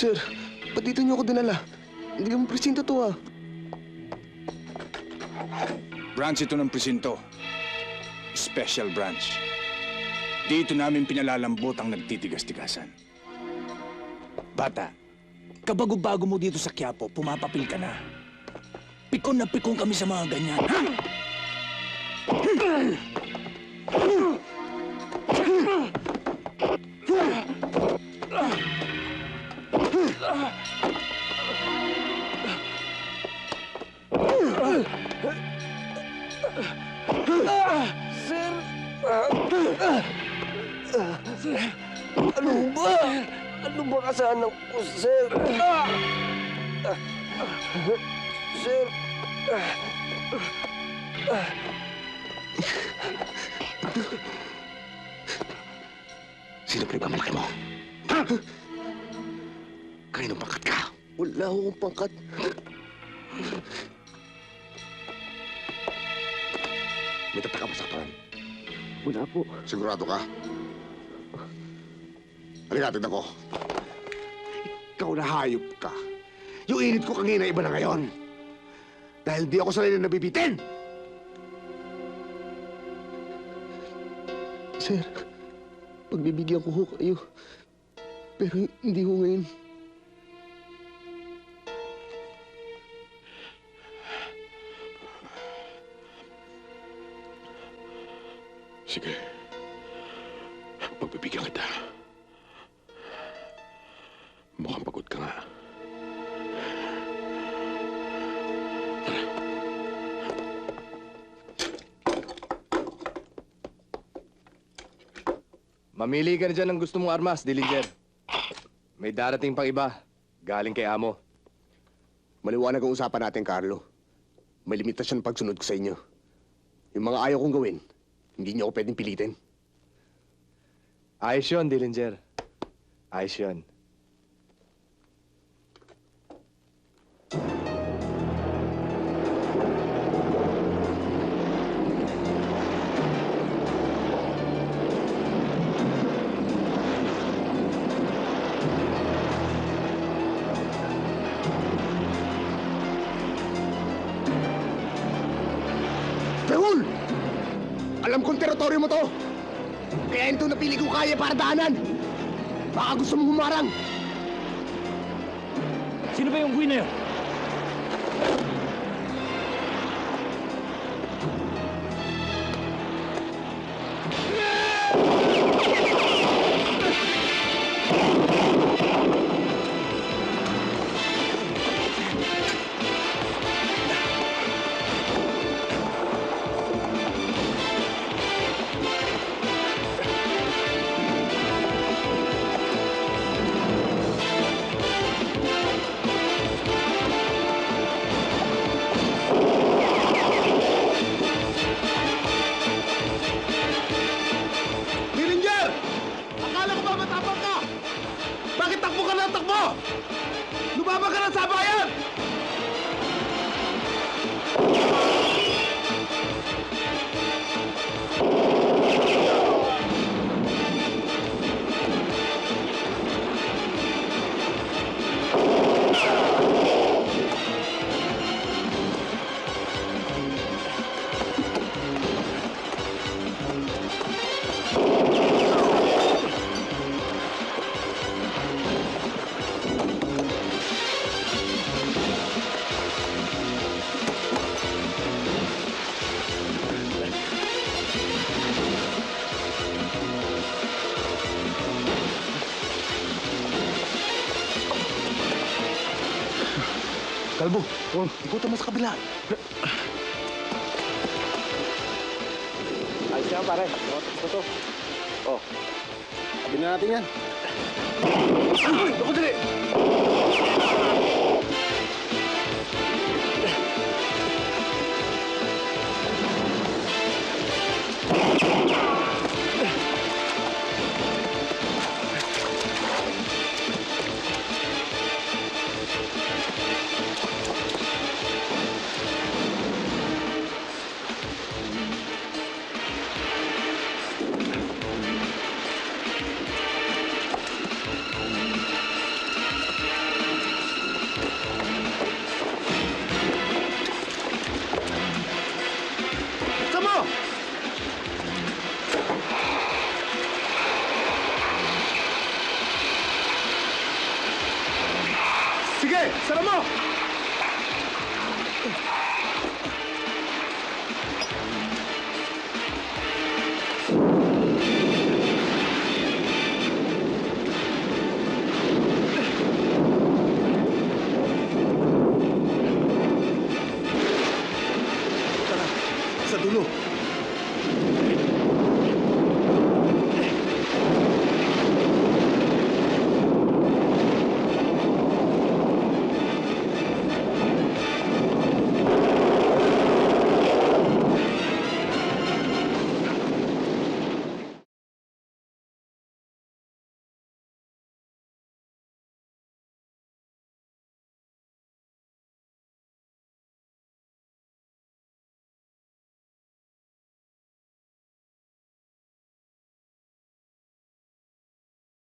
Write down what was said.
Sir, ba't dito niyo ako dinala? Hindi naman presinto to ah. Branch ito ng presinto. Special branch. Dito namin pinalalambot ang nagtitigas-tigasan. Bata, kabago-bago mo dito sa Quiapo, pumapapil ka na. Pikon na pikon kami sa mga ganyan. Ha? Ano ba? Ano ba kasalanan ko, sir? Sir, Sino pinagmamalaki mo? Ha? Wala akong pangkat. May tatak ka ba sa katawan? Wala po. Sigurado ka? Halika, tignan ko. Ikaw na hayop ka. Yung init ko kanina iba na ngayon. Dahil di ako sanay na nabibitin. Sir, pagbibigyan ko ho kayo. Pero hindi ho ngayon. Pagbibigyan kita. Mukhang pagod ka nga. Mamili ka na dyan ng gusto mong armas, Dillinger. May darating pang iba. Galing kay Amo. Maliwanag ang usapan natin, Carlo. May limitasyon pagsunod ko sa inyo. Yung mga ayaw kong gawin, hindi niyo ako pwedeng pilitin. Ayos yun, Dillinger. Ayos! Alam kong teritoryo mo to. Kaya ito napili ko kaya para daanan. Baka gusto mong humarang. Sino ba yung winner? Dillinger! Kalbo, oh, ikutan mo sa kabila. Ayos yan, pare. Ito to. Oh. Sabi na natin yan. Ako dali! Hey, Salomon Thank.